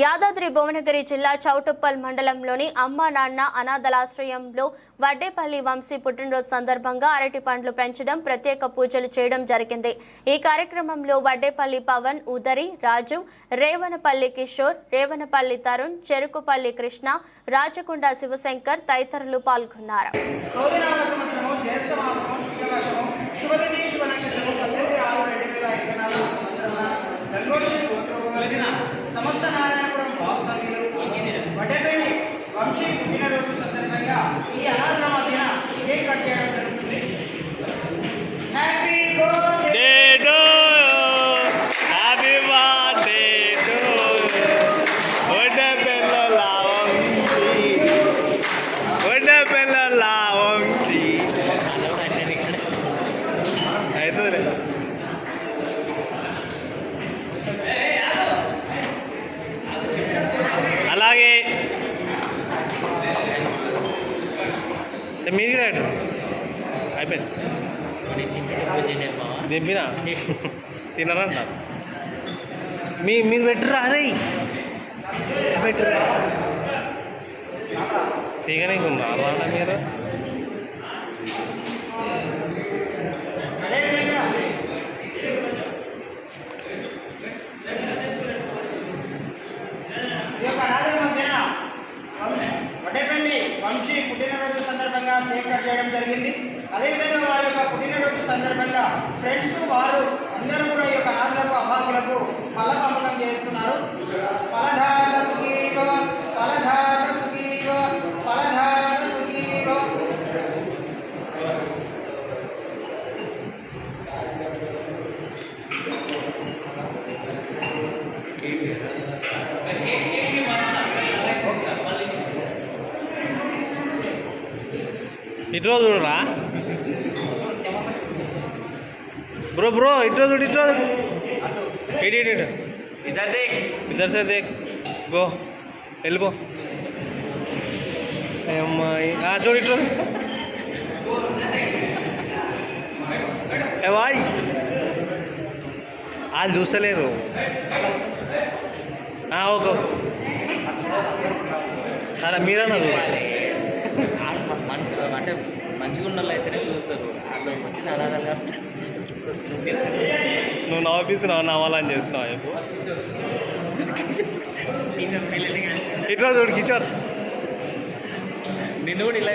యాదాద్రి భువనగిరి జిల్లా చౌటుప్పల్ మండలంలోని అమ్మ నాన్న అనాథలాశ్రయంలో వడ్డేపల్లి వంశీ పుట్టినరోజు సందర్భంగా అరటి పండ్లు పెంచడం ప్రత్యేక పూజలు చేయడం జరిగింది. ఈ కార్యక్రమంలో వడ్డేపల్లి పవన్ ఉదరి రాజు రేవనపల్లి కిషోర్ రేవనపల్లి తరుణ్ చెరుకుపల్లి కృష్ణ రాజకొండ శివశంకర్ తదితరులు పాల్గొన్నారు. క్రోధినామ శుభ నక్షత్రము సమస్త నారాయణపురం వాస్తవ్యులు వడ్డేపల్లి వంశీ పుట్టినరోజు సందర్భంగా ఈ అనాథ మధ్యన కేక్ కట్ చేయడం జరుగుతుంది. హ్యాపీ బర్త్డే మీరు రాడు అయిపోయింది దింపినా? తినరంట మీ మీరు పెట్టురా అరే! పెట్టురా. తీగనే మీరు? యొక్క అనాథ మధ్యన వంశీ పుట్టినరోజు కేక్ కట్ చేయడం జరిగింది. అదేవిధంగా వారి యొక్క పుట్టినరోజు సందర్భంగా ఫ్రెండ్స్ వారు అందరూ కూడా ఈ యొక్క అనాథలకు అభాకులకు పళ్ళ పంపకం చేస్తున్నారు. పలధార ఇటు రోజు చూడరా? బ్రో బ్రో ఇటు రోజు ఇటు రోజు. ఇటు ఇటు ఇటు. ఇద్దరు దేక్. ఇద్దరు సే దేక్. గో వెళ్ళిపో. అమ్మాయి. చూడు ఇటు ఏ వాయ్. వాళ్ళు చూస్తలేరు. ఆ, ఓకే సరే మీరన్నా చూడాలి అంటే మంచిగా ఉన్న వాళ్ళు అయితేనే చూస్తారు. అట్లా వచ్చిన అనాథంగా. నువ్వు నా ఆఫీస్ నా నవ్వాలని చేస్తున్నావు చెప్పు. ఇట్లా చూడు కిచోర్ నిన్ను కూడా ఇలా